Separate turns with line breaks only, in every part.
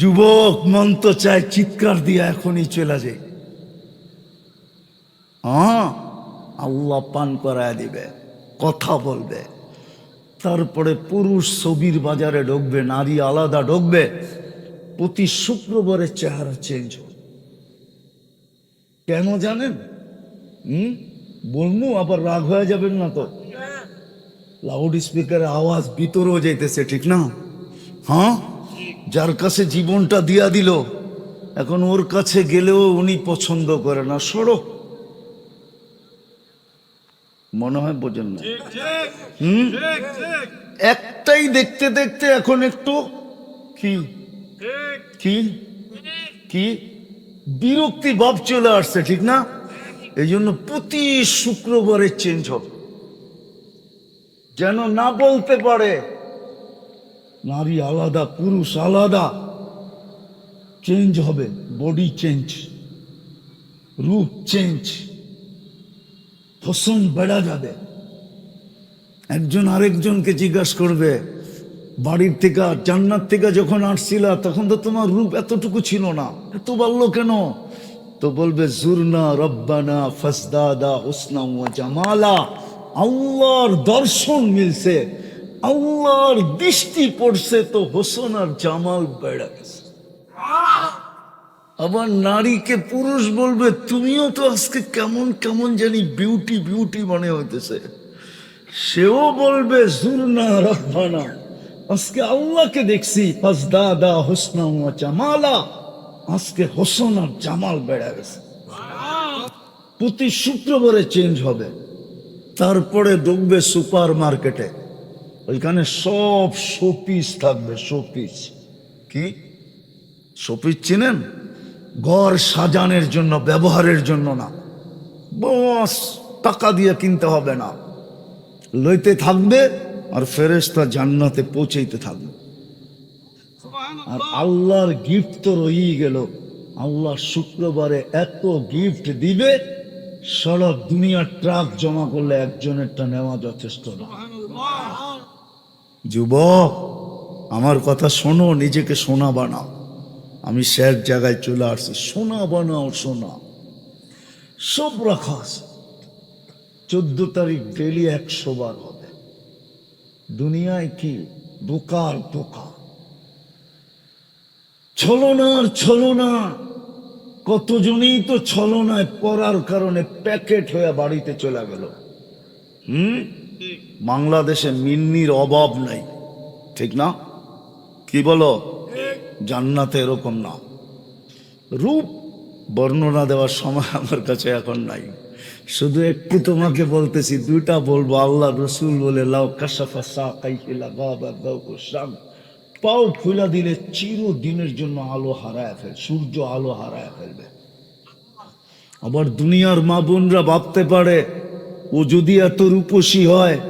যুবক মন তো চায় চিৎকার দিয়ে এখনই চলে হ্যাঁ আল্লাহ পান করায় দিবে কথা বলবে। তারপরে পুরুষ ছবির বাজারে ঢুকবে নারী আলাদা ঢুকবে প্রতি শুক্রবারে চেহারা চেঞ্জ হবে। কেন জানেন? হুম? বলব আবার রাগ হয়ে যাবেন না তো? লাউড স্পিকারে আওয়াজ ভিতরেও যাইতেছে ঠিক না? হ্যাঁ? যার কাছে জীবনটা দিয়া দিল এখন ওর কাছে গেলেও উনি পছন্দ করে না। সরো। মনে হয় বোঝেন না। হুম? একটাই দেখতে দেখতে এখন একটু কি? কি? কি? বিরক্তি ভাব চলে আসছে ঠিক না? এই জন্য প্রতি শুক্রবারে চেঞ্জ হবে। যেন না বলতে পারে নারী আলাদা, পুরুষ আলাদা। চেঞ্জ হবে বডি চেঞ্জ রূপ চেঞ্জ ফসন বেড়া যাবে। একজন আরেকজনকে জিজ্ঞাসা করবে, বাড়ির থেকে জান্নার থেকে যখন আসছিলা, তখন তো তোমার রূপ এতটুকু ছিল না। এত বাড়লো কেন? তো বলবে, জুরনা রব্বানা ফসদাদা হুসনা জামালা। আল্লাহর দর্শন মিলছে। আল্লাহর দৃষ্টি পড়ছে তো হোসন আর জামাল বেড়া গেছে। আবার নারীকে পুরুষ বলবে, তুমিও তো আজকে কেমন কেমন জানি বিউটি বিউটি মনে হইতেছে। সেও বলবে জুরনা রব্বানা, আজকে আল্লাহকে দেখছি, ফাজদাদা হোসনা জামালা, আজকে হোসন আর জামাল বেড়া গেছে। প্রতি শুক্রবারে চেঞ্জ হবে। তারপরে ঢুকবে সুপার মার্কেটে ওইখানে সব শোপিস থাকবে শোপিস। কি? শোপিস চিনেন? ঘর সাজানোর জন্য ব্যবহারের জন্য না। বস টাকা দিয়ে কিনতে হবে না। লইতে থাকবে আর ফেরেশতা জান্নাতে পৌঁছাইতে থাকবে। আর আল্লাহর গিফট তো রয়েই গেল। আল্লাহ শুক্রবারে এত গিফট দিবে সারা দুনিয়ার ট্রাক জমা করলে একজনেরটা নেওয়া যথেষ্ট না। যুবক, আমার কথা শোনো, নিজেকে সোনা বানাও। আমি স্যার জায়গায় চলে আসছি, সোনা বানাও, সোনা। সব রাখা চোদ্দ তারিখ ডেলি একশো বার হবে। দুনিয়ায় কি দোকার দোকা ছলনার ছলনা। কতজনেই তো ছলনায় পড়ার কারণে প্যাকেট হয়ে বাড়িতে চলে গেল। হুম? বাংলাদেশে মিন্নির অভাব নাই। ঠিক না? কি বলো? জান্নাতে এরকম না। রূপ বর্ণনা দেওয়ার সময় আমার কাছে এখন নাই। শুধু একটু তোমাকে বলতেছি, দুইটা বলব। আল্লাহ রসুল বলে শাম। পাও খুলা দিলে চিরদিনের জন্য আলো হারায় ফেল, সূর্য আলো হারায় ফেলবে। আবার দুনিয়ার মা বোনরা ভাবতে পারে ও যদি এত রূপসী হয়,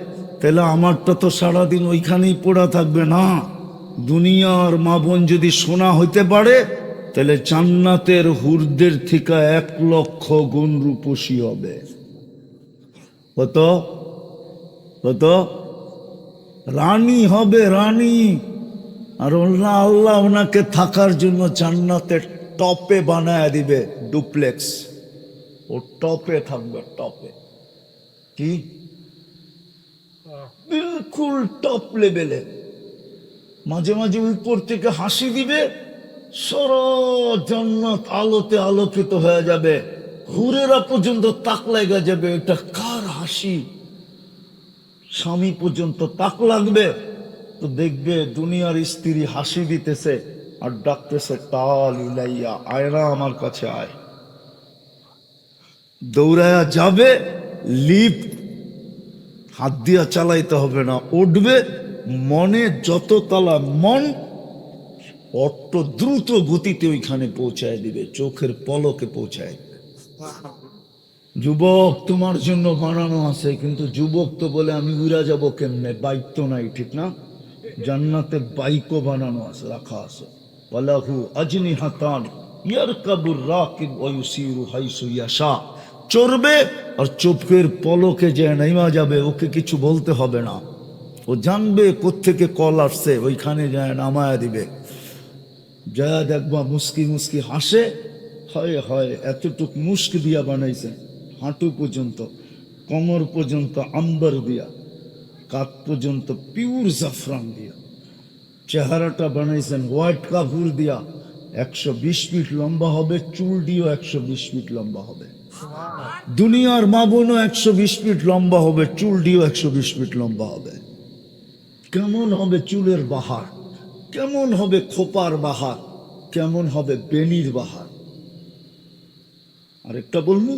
তাহলে আমারটা তো সারাদিন ওইখানেই পড়া থাকবে না। দুনিয়ার মা বোন যদি সোনা হইতে পারে, তাহলে জান্নাতের হুরদের থেকে এক লক্ষ গুণ রূপসী হবে। কত? কত? রানী হবে রানী। আর আল্লাহ আল্লাহ ওনাকে থাকার জন্য জান্নাতের টপে বানায় দিবে, ডুপ্লেক্স। ও টপে থাকবে, টপে। কি? বিলকুল টপ লেভেলে মাঝে মাঝে উপর থেকে হাসি দিবে সর জান্নাত আলোতে আলোকিত হয়ে যাবে। হুরেরা পর্যন্ত তাক লাগা যাবে, এটা কার হাসি? স্বামী পর্যন্ত তাক লাগবে, তো দেখবে দুনিয়ার স্ত্রী হাসি দিতেছে, আর ডাকতেছে তাল ইলাইয়া, আয়রা আমার কাছে আয়। দৌড়ায়া যাবে লিফট, হাত দিয়া চালাইতে হবে না। উঠবে, মনে যত তালা মন, অত দ্রুত গতিতে ওইখানে পৌঁছায় দিবে, চোখের পলকে পৌঁছায়। যুবক, তোমার জন্য বানানো আছে, কিন্তু যুবক তো বলে আমি উড়া যাব কেমনে? বাইক তো নাই, ঠিক না? জান্নাতে বাইকও বানানো আছে, রাখা আছে। ওয়ালাহু আজনি হাতান ইয়ার কাবুর রাকিব ওয়ুসিরু হাইসু ইয়াশা। চড়বে আর চোখের পলকে যে নেমা যাবে, ওকে কিছু বলতে হবে না। ও জানবে কোত্থেকে কল আসছে, ওইখানে যায় নামায়া দিবে। যা দেখবা মুস্কি মুস্কি হাসে। হয় হয়, এতটুক মুস্ক দিয়া বানাইছে। হাঁটু পর্যন্ত, কোমর পর্যন্ত আম্বার দিয়া। কাত পর্যন্ত পিউর জাফরান দিয়া। চেহারাটা বানাইছেন হোয়াইট কাপুর দিয়া। একশো বিশ ফিট লম্বা হবে, চুল দিয়েও একশো বিশ ফিট লম্বা হবে। দুনিয়ার মা বোনও একশো বিশ ফিট লম্বা হবে চুল দিয়েও একশো বিশ ফিট লম্বা হবে। কেমন হবে চুলের বাহার? কেমন হবে খোপার বাহার? কেমন হবে বেনির বাহার? আরেকটা বলব?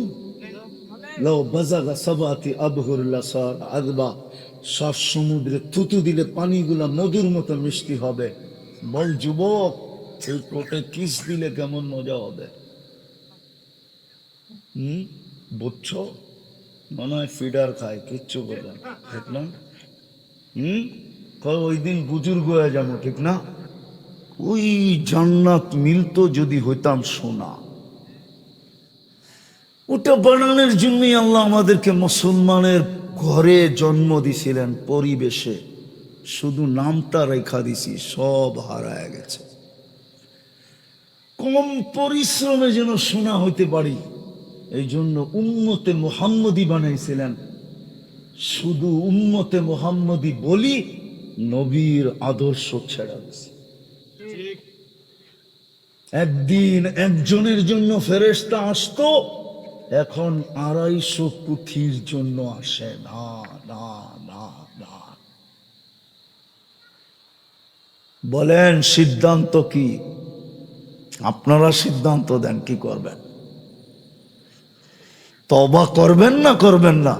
সব সমুদ্রে থুতু দিলে পানিগুলা মধুর মতো মিষ্টি হবে। বল যুবক কিস দিলে কেমন মজা হবে? হুম? বুঝছ? মনে হয় ফিডার খায় কিচ্ছু না, ঠিক না? হুম? ওই দিন বুজুর্গ হয়ে যাব ঠিক না? ওই জান্নাত মিলতো যদি হইতাম সোনা। ওটা বানানোর জন্যই আল্লাহ আমাদেরকে মুসলমানের ঘরে জন্ম দিছিলেন পরিবেশে। শুধু নামটা রেখা দিছি সব হারায় গেছে। কম পরিশ্রমে যেন সোনা হইতে পারি। এই জন্য উম্মতে মোহাম্মদী বানাইছিলেন। শুধু উম্মতে মোহাম্মদী বলি নবীর আদর্শ ছেড়া দিছে। একদিন একজনের জন্য ফেরেস্তা আসতো এখন আড়াইশো পুঁথির জন্য আসে। না না না না। বলেন সিদ্ধান্ত কি? আপনারা সিদ্ধান্ত দেন কি করবেন? তবা করবেন না করবেন না?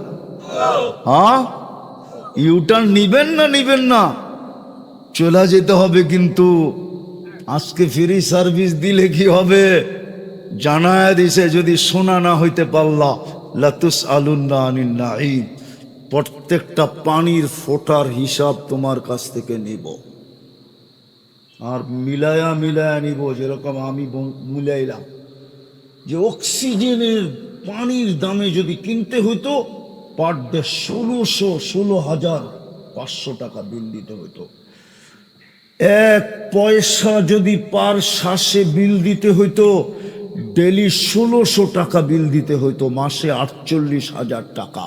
হ্যাঁ? ইউটার্ন নিবেন না নিবেন না? চলে যেতে হবে কিন্তু। আজকে ফ্রি সার্ভিস দিলে কি হবে? জানায় দিছে যদি শোনা না হইতে পারলা লাতুস আলুন্না আনিন নাঈম। প্রত্যেকটা পানির ফোটার হিসাব তোমার কাছ থেকে নিব। আর মিলায়া মিলায়া নিব, যেরকম আমি মিলাইলাম। যে অক্সিজেনের পানির দামে যদি কিনতে হইতো, পার ডে ষোলোশো ষোলো হাজার পাঁচশো টাকা বিল দিতে হইতো। এক পয়সা যদি পার শ্বাসে বিল দিতে হইতো, ডেলি ষোলোশো টাকা বিল দিতে হইতো, মাসে আটচল্লিশ হাজার টাকা।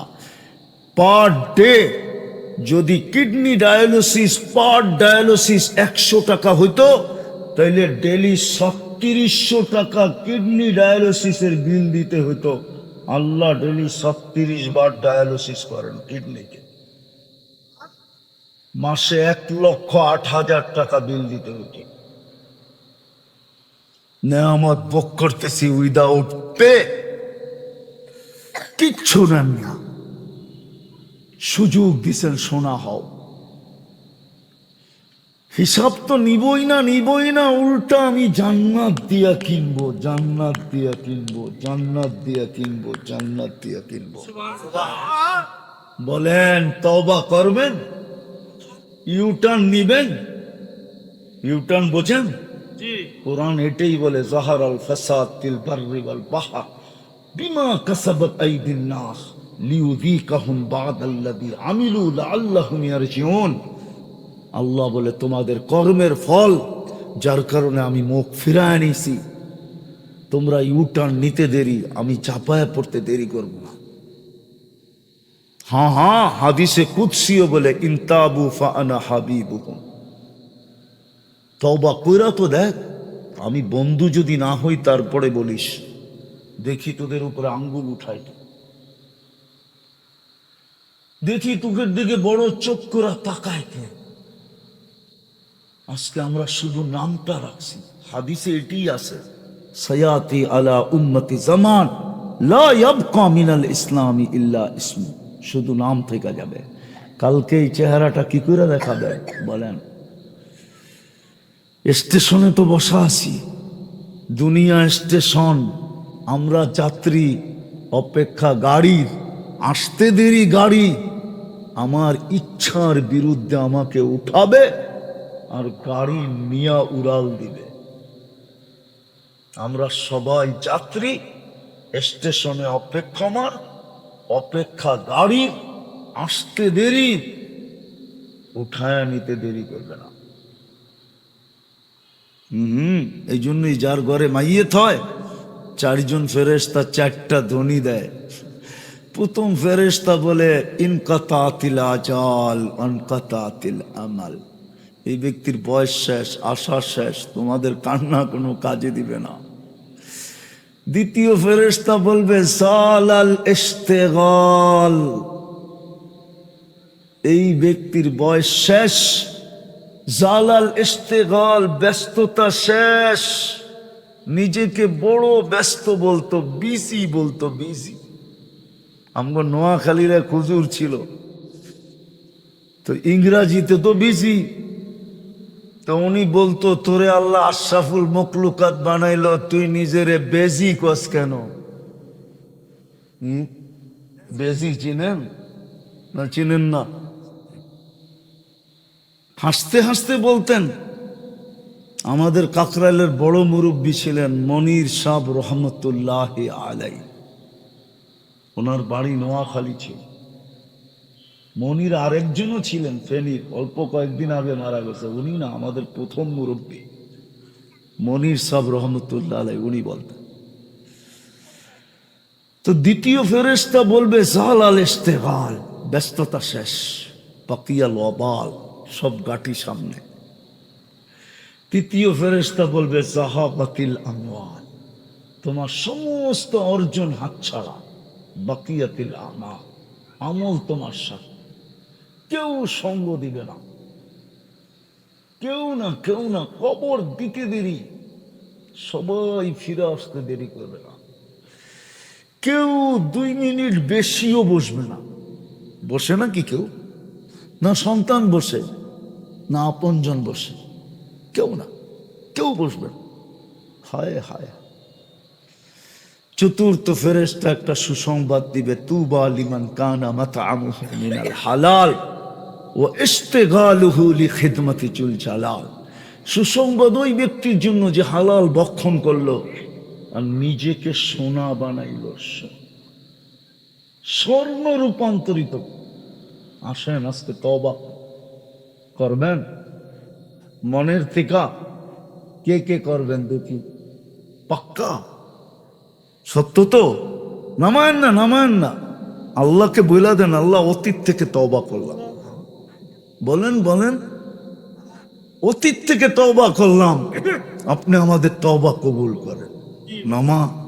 পার ডে যদি কিডনি ডায়ালিসিস, পার ডায়ালিসিস একশো টাকা হইতো, তাইলে ডেলি ছত্রিশশো টাকা কিডনি ডায়ালিসিসের বিল দিতে হইতো আল্লাহ ডেলি ছত্রিশ বার ডায়ালিসিস করেন কিডনিকে। মাসে এক লক্ষ আট হাজার টাকা বিল দিতে হতো। নেয়ামত ভোগ করতেছি উইদাউট পে। কিচ্ছু নেন না। সুযোগ দিছেন সোনা হও। হিসাব তো নিবই না নিবই না উল্টা আমি জান্নাত দিয়া কিনবো জান্নাত দিয়া কিনবো জান্নাত দিয়া কিনবো জান্নাত দিয়া কিনবো। বলেন তবা করবেন? ইউটার্ন নিবেন? ইউটার্ন বোঝেন? কোরআন এটাই বলে জাহার আল ফাসাদ তিল বাররি ওয়াল বাহর বিমা কাসাবাত আইদিন নাস লিউযীকাহুম বা'দাল্লাযী আমিলু লাআল্লাহুম ইয়ারজিউন। আল্লাহ বলে, তোমাদের কর্মের ফল, যার কারণে আমি মুখ ফিরায় নিছি। তোমরা ইউটার্ন নিতে দেরি, আমি চাপায় পড়তে দেরি করব না। হ্যাঁ হ্যাঁ হাদিসে কুৎসিও বলে, ইনতাবু ফাআনা হাবিবুকুম। তওবা কইরা তো দেখ, আমি বন্ধু যদি না হই, তারপরে বলিস। দেখি তোদের উপরে আঙ্গুল উঠাই দেখি তোদের দিকে বড় চোখ করে তাকায় কে। আজকে আমরা শুধু নামটা রাখছি। হাদিসে এটি আছে, সয়াতি আলা উম্মতি জামান, লা ইয়াবকা মিনাল ইসলামি ইল্লা ইসমু। শুধু নাম থেকে যাবে। কালকে এই চেহারাটা কি করে দেখাবে বলেন। স্টেশনে তো বসা আছি। দুনিয়া স্টেশন, আমরা যাত্রী, অপেক্ষা গাড়ির আসতে দেরি গাড়ি। আমার ইচ্ছার বিরুদ্ধে আমাকে উঠাবে। আর গাড়ি মিয়া উড়াল দিবে। আমরা সবাই যাত্রী, স্টেশনে অপেক্ষমান, অপেক্ষা গাড়ি আসতে দেরি, উঠায় নিতে দেরি করবে না। হুম এই জন্যই যার ঘরে মাইয়েত হয়, চারজন ফেরেস্তা চারটা ধ্বনি দেয়। প্রথম ফেরেস্তা বলে ইনকাতা ইনকাতাতিল আজাল অনকাতাতিল আমাল। এই ব্যক্তির বয়স শেষ, আশা শেষ, তোমাদের কান্না কোনো কাজে দিবে না। দ্বিতীয় ফেরেস্তা বলবে সাল আল ইস্তেগল এই ব্যক্তির বয়স শেষ, জালাল ইস্তেগল ব্যস্ততা শেষ। নিজেকে বড় ব্যস্ত বলতো বিসি বলতো বিসি আমগো নোয়াখালীর হুজুর ছিল। তো ইংরাজিতে তো বিসি তো উনি বলতো, তোরে আল্লাহ আশরাফুল মকলুকাত বানাইলো, তুই নিজেরে বেজি কস কেন? বেজি চিনেন? না চিনেন না? হাসতে হাসতে বলতেন, আমাদের কাকরাইলের বড় মুরব্বী ছিলেন মনির সাহ রহমতুল্লাহ আলাই ওনার বাড়ি নোয়াখালী ছিল। মনির আরেকজনও ছিলেন ফেনীর, অল্প কয়েকদিন আগে মারা গেছে। উনি না, আমাদের প্রথম মুরব্বী। মনির সাহ রহমতুল্লাহ আলাই উনি বলতেন। তো দ্বিতীয় ফেরেস্তা বলবে জাল আল ইস্তেগাল ব্যস্ততা শেষ পাকিয়াল অবাল সব গাটি সামনে। তৃতীয় ফেরেস্তা বলবে, জাহাবাতিল আমওয়াল, তোমার সমস্ত অর্জন হাতছাড়া, বাকিয়াতিল আমা আমল তোমার সাথে। কেউ সঙ্গ দিবে না। কেউ না কেউ না কবর দিতে দেরি। সবাই ফিরে আসতে দেরি করবে না। কেউ দুই মিনিট বেশিও বসবে না। বসে না কি কেউ? না সন্তান বসে, না আপনজন বসে। কেউ না, কেউ বসবে না। হায় হায়। চতুর্থ ফেরেস্তা একটা সুসংবাদ দিবে, তুবা লিমান কানা মাথা মিনাল হালাল। ও ইস্তেগালুহু লি খিদমতি চুল জালাল। সুসংবাদ ওই ব্যক্তির জন্য যে হালাল বক্ষণ করল আর নিজেকে সোনা বানাইল স্বর্ণ রূপান্তরিত। আসেন আজকে তবা করবেন? মনের থেকে কে কে করবেন দেখি। পাক্কা? সত্য তো? নামায়েন না নামায়েন না। আল্লাহকে বইলা দেন, আল্লাহ অতীত থেকে তবা করলাম। বলেন বলেন। অতীত থেকে তবা করলাম। আপনি আমাদের তবা কবুল করেন। নামা